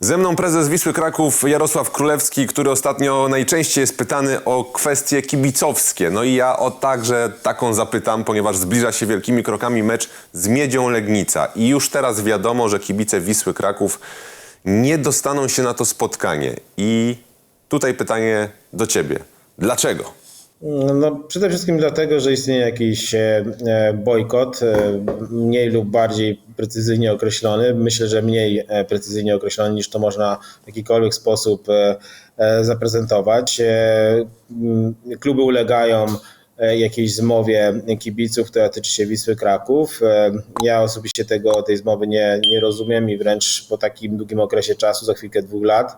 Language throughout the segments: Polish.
Ze mną prezes Wisły Kraków Jarosław Królewski, który ostatnio najczęściej jest pytany o kwestie kibicowskie. No i ja o także taką zapytam, ponieważ zbliża się wielkimi krokami mecz z Miedzią Legnica. I już teraz wiadomo, że kibice Wisły Kraków nie dostaną się na to spotkanie. I tutaj pytanie do ciebie. Dlaczego? No, przede wszystkim dlatego, że istnieje jakiś e, e, bojkot, e, mniej lub bardziej precyzyjnie określony. Myślę, że mniej precyzyjnie określony niż to można w jakikolwiek sposób zaprezentować. Kluby ulegają jakiejś zmowie kibiców, która tyczy się Wisły Kraków. Ja osobiście tego, tej zmowy nie, nie rozumiem i wręcz po takim długim okresie czasu, za chwilkę dwóch lat,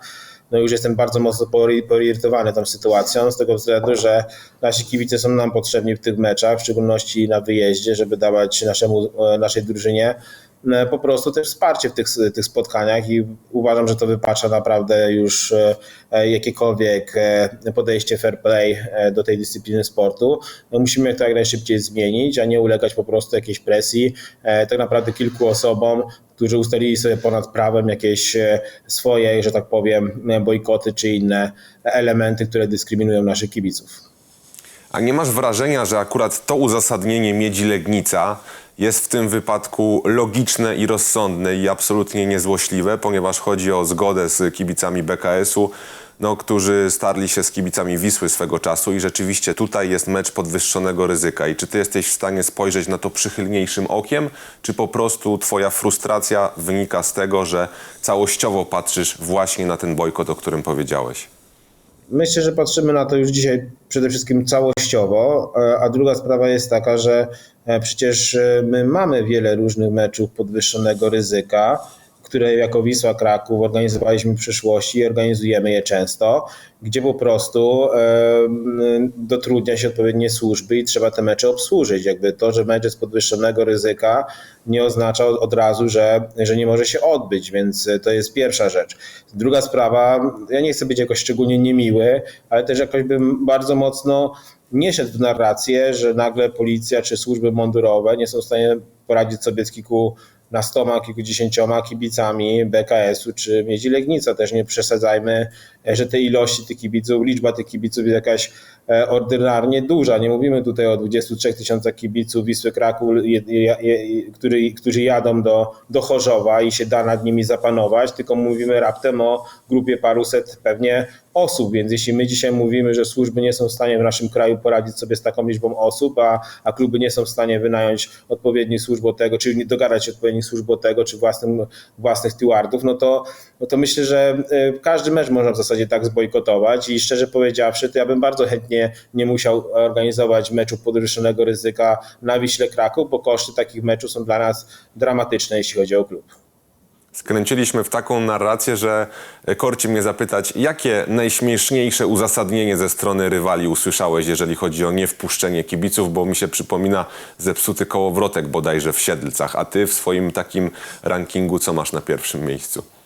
no już jestem bardzo mocno porirytowany tą sytuacją, z tego względu, że nasi kibice są nam potrzebni w tych meczach, w szczególności na wyjeździe, żeby dawać naszemu, e, naszej drużynie po prostu też wsparcie w tych, tych spotkaniach i uważam, że to wypacza naprawdę już e, e, jakiekolwiek e, podejście fair play e, do tej dyscypliny sportu. No musimy to jak najszybciej zmienić, a nie ulegać po prostu jakiejś presji e, tak naprawdę kilku osobom, którzy ustalili sobie ponad prawem jakieś e, swoje, że tak powiem, e, bojkoty czy inne elementy, które dyskryminują naszych kibiców. A nie masz wrażenia, że akurat to uzasadnienie Miedzi Legnica jest w tym wypadku logiczne i rozsądne i absolutnie niezłośliwe, ponieważ chodzi o zgodę z kibicami BKS-u, no, którzy starli się z kibicami Wisły swego czasu i rzeczywiście tutaj jest mecz podwyższonego ryzyka. I czy ty jesteś w stanie spojrzeć na to przychylniejszym okiem, czy po prostu twoja frustracja wynika z tego, że całościowo patrzysz właśnie na ten bojkot, o którym powiedziałeś? Myślę, że patrzymy na to już dzisiaj przede wszystkim całościowo, e, a druga sprawa jest taka, że e, przecież e, my mamy wiele różnych meczów podwyższonego ryzyka, które jako Wisła Kraków organizowaliśmy w przeszłości i organizujemy je często, gdzie po prostu dotrudnia się odpowiednie służby i trzeba te mecze obsłużyć. Jakby to, że mecz jest podwyższonego ryzyka nie oznacza od razu, że, że nie może się odbyć, więc to jest pierwsza rzecz. Druga sprawa, ja nie chcę być jakoś szczególnie niemiły, ale też jakoś bym bardzo mocno nie szedł w narrację, że nagle policja czy służby mundurowe nie są w stanie poradzić sobie z kilku nastoma, kilkudziesięcioma kibicami BKS-u czy Miedzi Legnica. Też nie przesadzajmy, że te ilości tych kibiców, liczba tych kibiców jest jakaś e, ordynarnie duża. Nie mówimy tutaj o 23 tysiącach kibiców Wisły Kraków, który, którzy jadą do, do Chorzowa i się da nad nimi zapanować, tylko mówimy raptem o grupie paruset pewnie osób, więc jeśli my dzisiaj mówimy, że służby nie są w stanie w naszym kraju poradzić sobie z taką liczbą osób, a, a kluby nie są w stanie wynająć odpowiednich służb od tego, czyli dogadać odpowiednich służb od tego, czy własnym, własnych stewardów, no to, no to myślę, że y, każdy mecz można w zasadzie tak zbojkotować i szczerze powiedziawszy, to ja bym bardzo chętnie nie musiał organizować meczu podwyższonego ryzyka na Wiśle Kraków, bo koszty takich meczów są dla nas dramatyczne, jeśli chodzi o klub. Skręciliśmy w taką narrację, że korci mnie zapytać, jakie najśmieszniejsze uzasadnienie ze strony rywali usłyszałeś, jeżeli chodzi o niewpuszczenie kibiców, bo mi się przypomina zepsuty kołowrotek bodajże w Siedlcach, a ty w swoim takim rankingu co masz na pierwszym miejscu?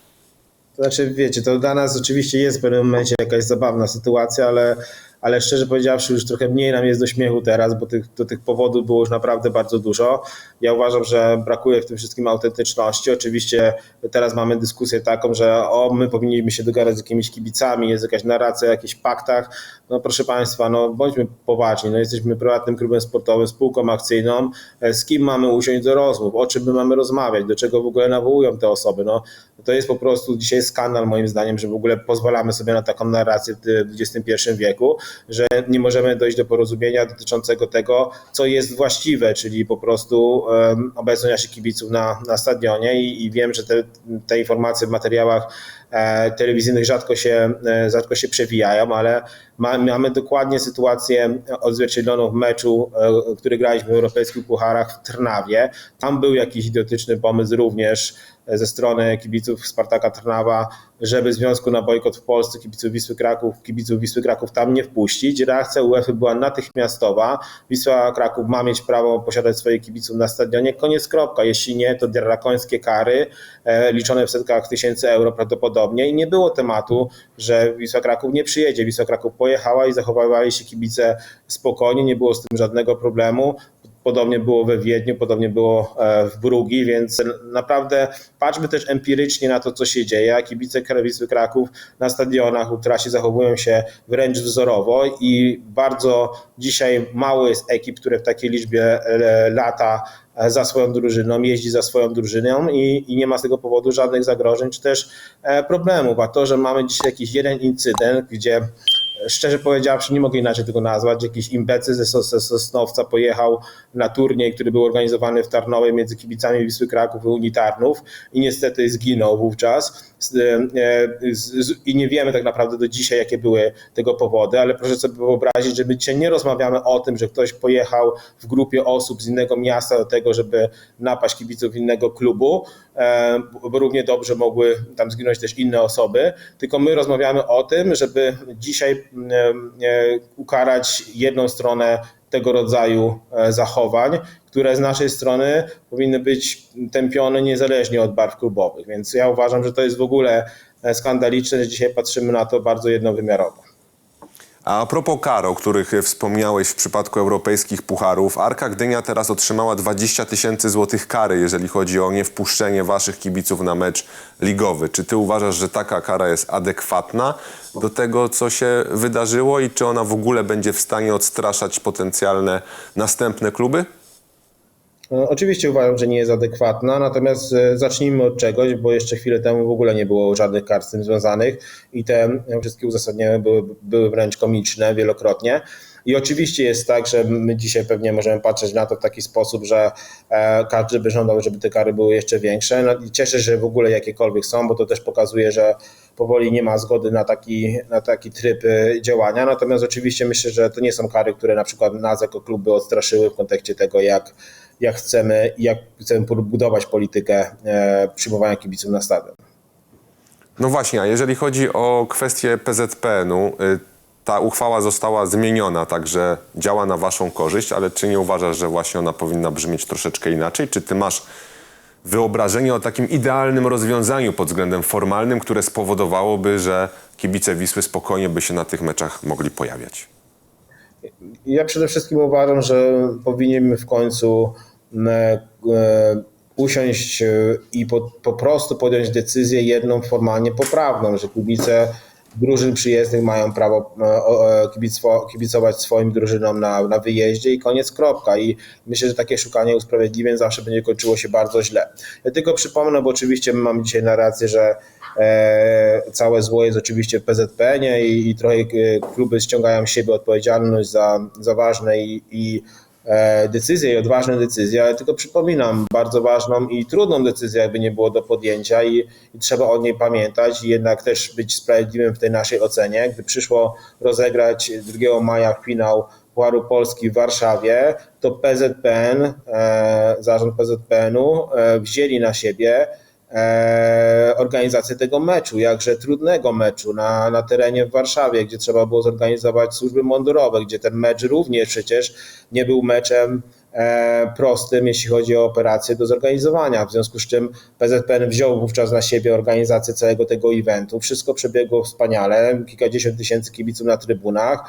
To znaczy, wiecie, to dla nas oczywiście jest w pewnym momencie jakaś zabawna sytuacja, ale, ale szczerze powiedziawszy, już trochę mniej nam jest do śmiechu teraz, bo tych, to tych powodów było już naprawdę bardzo dużo. Ja uważam, że brakuje w tym wszystkim autentyczności. Oczywiście teraz mamy dyskusję taką, że o, my powinniśmy się dogadać z jakimiś kibicami, jest jakaś narracja o jakichś paktach. No proszę Państwa, no bądźmy poważni, no jesteśmy prywatnym klubem sportowym, spółką akcyjną. E, Z kim mamy usiąść do rozmów? O czym my mamy rozmawiać? Do czego w ogóle nawołują te osoby? No, to jest po prostu dzisiaj skandal moim zdaniem, że w ogóle pozwalamy sobie na taką narrację w XXI wieku, że nie możemy dojść do porozumienia dotyczącego tego, co jest właściwe, czyli po prostu obecność naszych kibiców na, na stadionie i, i wiem, że te, te informacje w materiałach e, telewizyjnych rzadko się, e, rzadko się przewijają, ale ma, mamy dokładnie sytuację odzwierciedloną w meczu, e, który graliśmy w europejskich pucharach w Trnawie. Tam był jakiś idiotyczny pomysł również ze strony kibiców Spartaka Trnawa, żeby związku na bojkot w Polsce kibiców Wisły Kraków, kibiców Wisły Kraków tam nie wpuścić. Reakcja UEFA była natychmiastowa. Wisła Kraków ma mieć prawo posiadać swoich kibiców na stadionie. Koniec kropka. Jeśli nie, to drakońskie kary e, liczone w setkach tysięcy euro prawdopodobnie i nie było tematu, że Wisła Kraków nie przyjedzie. Wisła Kraków pojechała i zachowywali się kibice spokojnie, nie było z tym żadnego problemu Podobnie było we Wiedniu, podobnie było e, w Brugi, więc naprawdę patrzmy też empirycznie na to, co się dzieje. Kibice Wisły Kraków na stadionach, ultrasi zachowują się wręcz wzorowo i bardzo dzisiaj mało jest ekip, które w takiej liczbie e, lata za swoją drużyną, jeździ za swoją drużyną i, i nie ma z tego powodu żadnych zagrożeń czy też e, problemów. A to, że mamy dzisiaj jakiś jeden incydent, gdzie szczerze powiedziawszy, nie mogę inaczej tego nazwać, jakiś imbecy ze, Sos- ze Sosnowca pojechał na turniej, który był organizowany w Tarnowie między kibicami Wisły Kraków i Unitarnów i niestety zginął wówczas. E, I nie wiemy tak naprawdę do dzisiaj, jakie były tego powody, ale proszę sobie wyobrazić, że my dzisiaj nie rozmawiamy o tym, że ktoś pojechał w grupie osób z innego miasta do tego, żeby napaść kibiców innego klubu, e, bo równie dobrze mogły tam zginąć też inne osoby, tylko my rozmawiamy o tym, żeby dzisiaj ukarać jedną stronę tego rodzaju e, zachowań, które z naszej strony powinny być tępione niezależnie od barw klubowych. Więc ja uważam, że to jest w ogóle e, skandaliczne, że dzisiaj patrzymy na to bardzo jednowymiarowo. A propos kar, o których wspomniałeś w przypadku europejskich pucharów, Arka Gdynia teraz otrzymała 20 tysięcy złotych kary, jeżeli chodzi o niewpuszczenie waszych kibiców na mecz ligowy. Czy ty uważasz, że taka kara jest adekwatna do tego, co się wydarzyło i czy ona w ogóle będzie w stanie odstraszać potencjalne następne kluby? No, Oczywiście uważam, że nie jest adekwatna, natomiast e, zacznijmy od czegoś, bo jeszcze chwilę temu w ogóle nie było żadnych kar z tym związanych i te e, wszystkie uzasadnienia były, były wręcz komiczne wielokrotnie. I oczywiście jest tak, że my dzisiaj pewnie możemy patrzeć na to w taki sposób, że e, każdy by żądał, żeby te kary były jeszcze większe. No, i cieszę się, że w ogóle jakiekolwiek są, bo to też pokazuje, że powoli nie ma zgody na taki, na taki tryb działania. Natomiast oczywiście myślę, że to nie są kary, które na przykład nas jako klub by odstraszyły w kontekście tego, jak, jak chcemy, jak chcemy budować politykę e, przyjmowania kibiców na stadion. No właśnie, a jeżeli chodzi o kwestię PZPN-u, y, ta uchwała została zmieniona, także działa na waszą korzyść, ale czy nie uważasz, że właśnie ona powinna brzmieć troszeczkę inaczej? Czy ty masz wyobrażenie o takim idealnym rozwiązaniu pod względem formalnym, które spowodowałoby, że kibice Wisły spokojnie by się na tych meczach mogli pojawiać? Ja przede wszystkim uważam, że powinniśmy w końcu usiąść e, i po, po prostu podjąć decyzję jedną formalnie poprawną, że kibice drużyn przyjezdnych mają prawo e, e, kibicować swoim drużynom na, na wyjeździe i koniec kropka. I myślę, że takie szukanie usprawiedliwień zawsze będzie kończyło się bardzo źle. Ja tylko przypomnę, bo oczywiście my mamy dzisiaj narrację, że e, całe zło jest oczywiście w PZPN-ie i, i trochę e, kluby ściągają z siebie odpowiedzialność za, za ważne i, i e, decyzje i odważne decyzje, ale tylko przypominam bardzo ważną i trudną decyzję, jakby nie było do podjęcia i, i trzeba o niej pamiętać i jednak też być sprawiedliwym w tej naszej ocenie. Gdy przyszło rozegrać 2 maja finał Pucharu Polski w Warszawie, to PZPN, e, zarząd PZPN-u e, wzięli na siebie organizację tego meczu, jakże trudnego meczu na, na terenie w Warszawie, gdzie trzeba było zorganizować służby mundurowe, gdzie ten mecz również przecież nie był meczem e, prostym, jeśli chodzi o operacje do zorganizowania. W związku z czym PZPN wziął wówczas na siebie organizację całego tego eventu. Wszystko przebiegło wspaniale, kilkadziesiąt tysięcy kibiców na trybunach.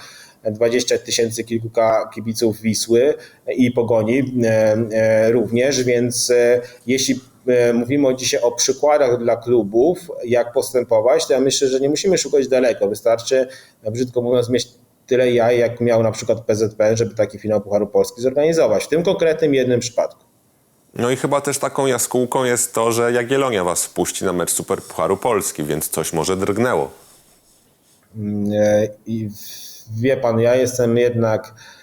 20 tysięcy kilka kibiców Wisły i Pogoni e, e, również, więc e, jeśli e, mówimy dzisiaj o przykładach dla klubów, jak postępować, to ja myślę, że nie musimy szukać daleko. Wystarczy, e, brzydko mówiąc, mieć tyle jaj, jak miał na przykład PZPN, żeby taki finał Pucharu Polski zorganizować. W tym konkretnym jednym przypadku. No i chyba też taką jaskółką jest to, że Jagiellonia was wpuści na mecz Super Pucharu Polski, więc coś może drgnęło. E, I wie pan, ja jestem jednak e,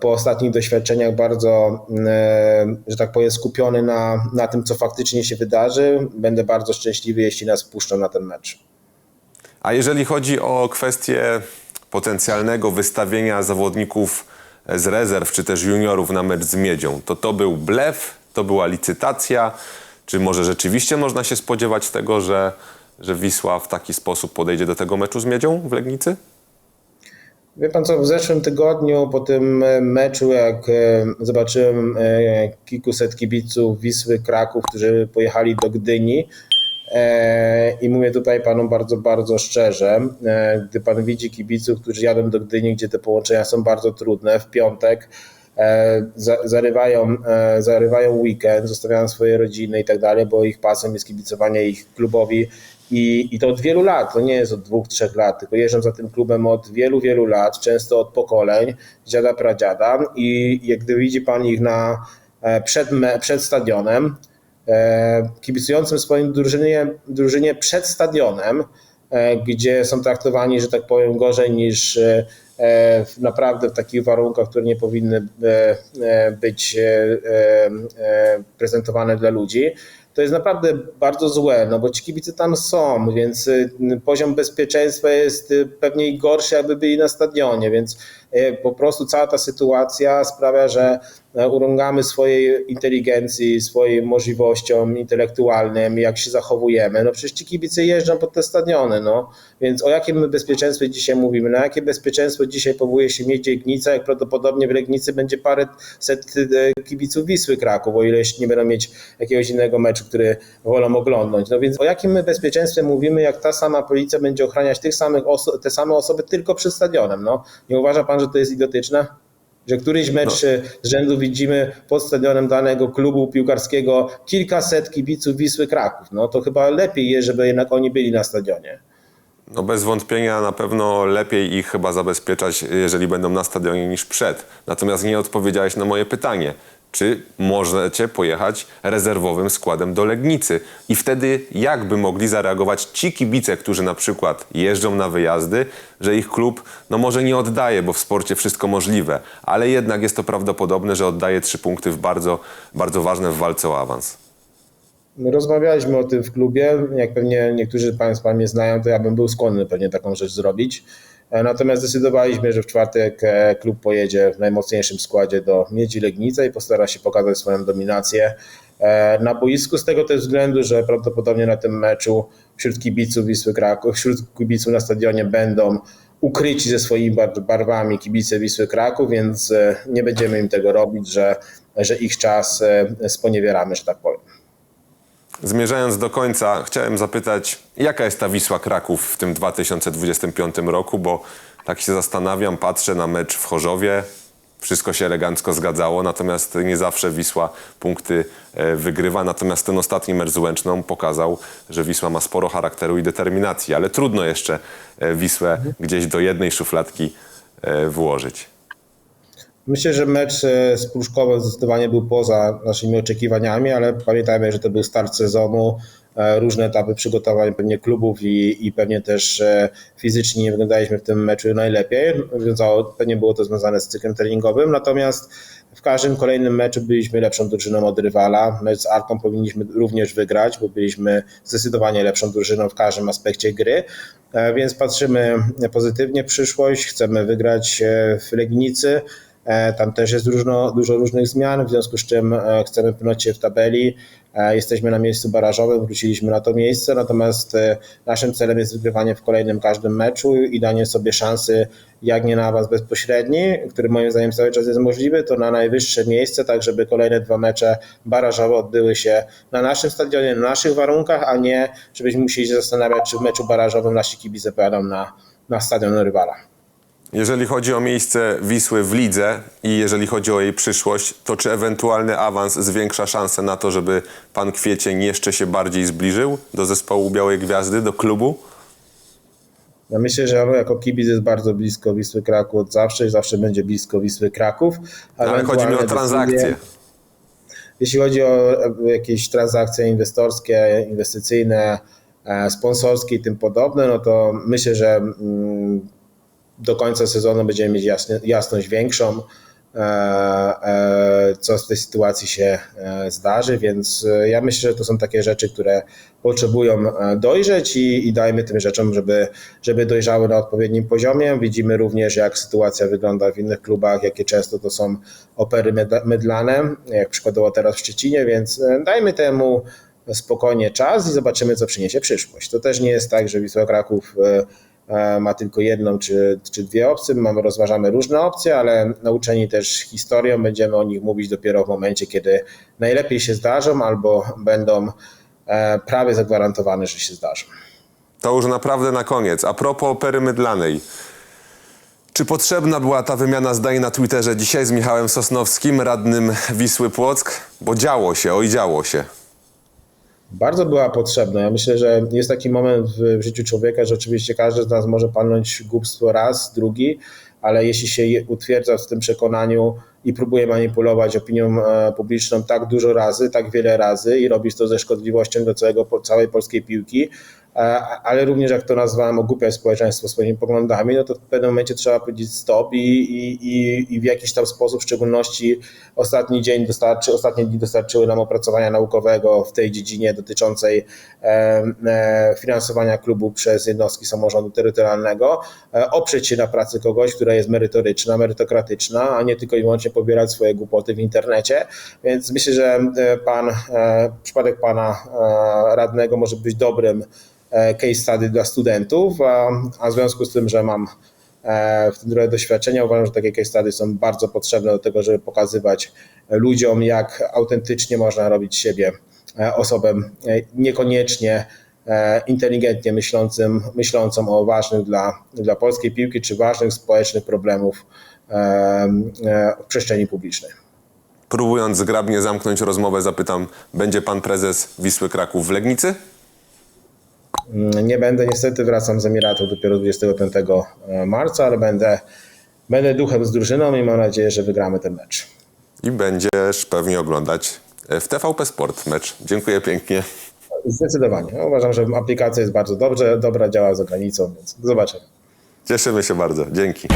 po ostatnich doświadczeniach bardzo, e, że tak powiem, skupiony na, na tym, co faktycznie się wydarzy. Będę bardzo szczęśliwy, jeśli nas wpuszczą na ten mecz. A jeżeli chodzi o kwestię potencjalnego wystawienia zawodników z rezerw czy też juniorów na mecz z Miedzią, to to był blef, to była licytacja, czy może rzeczywiście można się spodziewać tego, że, że Wisła w taki sposób podejdzie do tego meczu z Miedzią w Legnicy? Wie pan co, w zeszłym tygodniu po tym e, meczu, jak e, zobaczyłem e, kilkuset kibiców Wisły Kraków, którzy pojechali do Gdyni i mówię tutaj panu bardzo, bardzo szczerze, gdy pan widzi kibiców, którzy jadą do Gdyni, gdzie te połączenia są bardzo trudne, w piątek za, zarywają, zarywają weekend, zostawiają swoje rodziny i tak dalej, bo ich pasem jest kibicowanie ich klubowi i, I to od wielu lat, to nie jest od dwóch, trzech lat, tylko jeżdżą za tym klubem od wielu, wielu lat, często od pokoleń, dziada, pradziada. I jak gdy widzi pan ich na, e, przed, przed stadionem, e, kibicującym swoim drużynie, drużynie przed stadionem, e, gdzie są traktowani, że tak powiem, gorzej niż naprawdę w takich warunkach, które nie powinny e, e, być e, e, e, prezentowane dla ludzi. To jest naprawdę bardzo złe, no bo ci kibice tam są, więc poziom bezpieczeństwa jest pewnie gorszy, jakby byli na stadionie, więc po prostu cała ta sytuacja sprawia, że e, urągamy swojej inteligencji, swoim możliwościom intelektualnym, jak się zachowujemy. No przecież ci kibice jeżdżą pod te stadiony, no. Więc o jakim my bezpieczeństwie dzisiaj mówimy? Na jakie bezpieczeństwo dzisiaj powołuje się Miedź Legnica, jak prawdopodobnie w Legnicy będzie parę set e, kibiców Wisły Kraków, o ile nie będą mieć jakiegoś innego meczu, który wolą oglądać. No więc o jakim my bezpieczeństwie mówimy, jak ta sama policja będzie ochraniać tych samych oso- te same osoby tylko przed stadionem? No. Nie uważa pan, że to jest idiotyczne? Że któryś mecz e, z rzędu widzimy pod stadionem danego klubu piłkarskiego kilkaset kibiców Wisły Kraków. No to chyba lepiej jest, żeby jednak oni byli na stadionie. No bez wątpienia na pewno lepiej ich chyba zabezpieczać, jeżeli będą na stadionie niż przed. Natomiast nie odpowiedziałeś na moje pytanie. Czy możecie pojechać rezerwowym składem do Legnicy? I wtedy jak by mogli zareagować ci kibice, którzy na przykład jeżdżą na wyjazdy, że ich klub no może nie oddaje, bo w sporcie wszystko możliwe, ale jednak jest to prawdopodobne, że oddaje trzy punkty w bardzo, bardzo ważne w walce o awans. My Rozmawialiśmy o tym w klubie. Jak pewnie niektórzy Państwa mnie znają, to ja bym był skłonny pewnie taką rzecz zrobić. E, Natomiast zdecydowaliśmy, że w czwartek e, klub pojedzie w najmocniejszym składzie do Miedzi Legnica i postara się pokazać swoją dominację e, na boisku z tego też względu, że prawdopodobnie na tym meczu wśród kibiców Wisły Kraków, wśród kibiców na stadionie będą ukryci ze swoimi bar- barwami kibice Wisły Kraków, więc nie będziemy im tego robić, że, że ich czas sponiewieramy, że tak powiem. Zmierzając do końca, chciałem zapytać, jaka jest ta Wisła Kraków w tym 2025 roku, bo tak się zastanawiam, patrzę na mecz w Chorzowie, wszystko się elegancko zgadzało, natomiast nie zawsze Wisła punkty e, wygrywa, natomiast ten ostatni mecz z Łęczną pokazał, że Wisła ma sporo charakteru i determinacji, ale trudno jeszcze e, Wisłę gdzieś do jednej szufladki e, włożyć. Myślę, że mecz e, z Pruszkowem zdecydowanie był poza naszymi oczekiwaniami, ale pamiętajmy, że to był start sezonu, e, różne etapy przygotowań pewnie klubów i, i pewnie też e, fizycznie nie wyglądaliśmy w tym meczu najlepiej. Wiązało, pewnie było to związane z cyklem treningowym, natomiast w każdym kolejnym meczu byliśmy lepszą drużyną od rywala. Mecz z Arką powinniśmy również wygrać, bo byliśmy zdecydowanie lepszą drużyną w każdym aspekcie gry, E, więc patrzymy pozytywnie w przyszłość. Chcemy wygrać e, w Legnicy. E, Tam też jest różno, dużo różnych zmian, w związku z czym e, chcemy pchnąć się w tabeli. E, Jesteśmy na miejscu barażowym, wróciliśmy na to miejsce, natomiast naszym celem jest wygrywanie w kolejnym każdym meczu i danie sobie szansy, jak nie na awans bezpośredni, który moim zdaniem cały czas jest możliwy, to na najwyższe miejsce, tak żeby kolejne dwa mecze barażowe odbyły się na naszym stadionie, na naszych warunkach, a nie żebyśmy musieli się zastanawiać, czy w meczu barażowym nasi kibice pojadą na, na stadion rywala. Jeżeli chodzi o miejsce Wisły w lidze i jeżeli chodzi o jej przyszłość, to czy ewentualny awans zwiększa szanse na to, żeby pan Kwiecień jeszcze się bardziej zbliżył do zespołu Białej Gwiazdy, do klubu? Ja myślę, że on jako kibic jest bardzo blisko Wisły Kraków od zawsze i zawsze będzie blisko Wisły Kraków. Ale chodzi mi o transakcje. Jeśli chodzi o e, jakieś transakcje inwestorskie, inwestycyjne, e, sponsorskie i tym podobne, no to myślę, że mm, do końca sezonu będziemy mieć jasność większą, e, e, co z tej sytuacji się e, zdarzy, więc ja myślę, że to są takie rzeczy, które potrzebują dojrzeć i, i dajmy tym rzeczom, żeby, żeby dojrzały na odpowiednim poziomie. Widzimy również, jak sytuacja wygląda w innych klubach, jakie często to są opery mydlane, jak przykładowo teraz w Szczecinie, więc dajmy temu spokojnie czas i zobaczymy, co przyniesie przyszłość. To też nie jest tak, że Wisła Kraków ma tylko jedną czy, czy dwie opcje. Mamy, rozważamy różne opcje, ale nauczeni też historią będziemy o nich mówić dopiero w momencie, kiedy najlepiej się zdarzą albo będą e, prawie zagwarantowane, że się zdarzą. To już naprawdę na koniec. A propos opery mydlanej. Czy potrzebna była ta wymiana zdań na Twitterze dzisiaj z Michałem Sosnowskim, radnym Wisły Płock? Bo działo się, oj działo się. Bardzo była potrzebna. Ja myślę, że jest taki moment w życiu człowieka, że oczywiście każdy z nas może palnąć głupstwo raz, drugi, ale jeśli się utwierdza w tym przekonaniu i próbuje manipulować opinią e, publiczną tak dużo razy, tak wiele razy i robić to ze szkodliwością do całego, całej polskiej piłki, ale również jak to nazwałem, ogłupia społeczeństwo swoimi poglądami, no to w pewnym momencie trzeba powiedzieć stop i, i, i, w jakiś tam sposób, w szczególności ostatni dzień dostarczy, ostatnie dni dostarczyły nam opracowania naukowego w tej dziedzinie dotyczącej e, finansowania klubu przez jednostki samorządu terytorialnego, e, oprzeć się na pracy kogoś, która jest merytoryczna, merytokratyczna, a nie tylko i wyłącznie pobierać swoje głupoty w internecie. Więc myślę, że e, pan, przypadek pana radnego może być dobrym case study dla studentów, a, a w związku z tym, że mam e, w tym trochę doświadczenia, uważam, że takie case study są bardzo potrzebne do tego, żeby pokazywać ludziom, jak autentycznie można robić siebie e, osobę e, niekoniecznie e, inteligentnie myślącym, myślącą o ważnych dla, dla polskiej piłki czy ważnych społecznych problemów e, e, w przestrzeni publicznej. Próbując zgrabnie zamknąć rozmowę, zapytam, będzie pan prezes Wisły Kraków w Legnicy? Mm, Nie będę niestety, wracam z Emiratów dopiero 25 marca, ale będę, będę duchem z drużyną i mam nadzieję, że wygramy ten mecz. I będziesz pewnie oglądać w TVP Sport mecz. Dziękuję pięknie. Zdecydowanie. Uważam, że aplikacja jest bardzo dobrze, dobra, działa za granicą, więc do zobaczenia. Cieszymy się bardzo. Dzięki.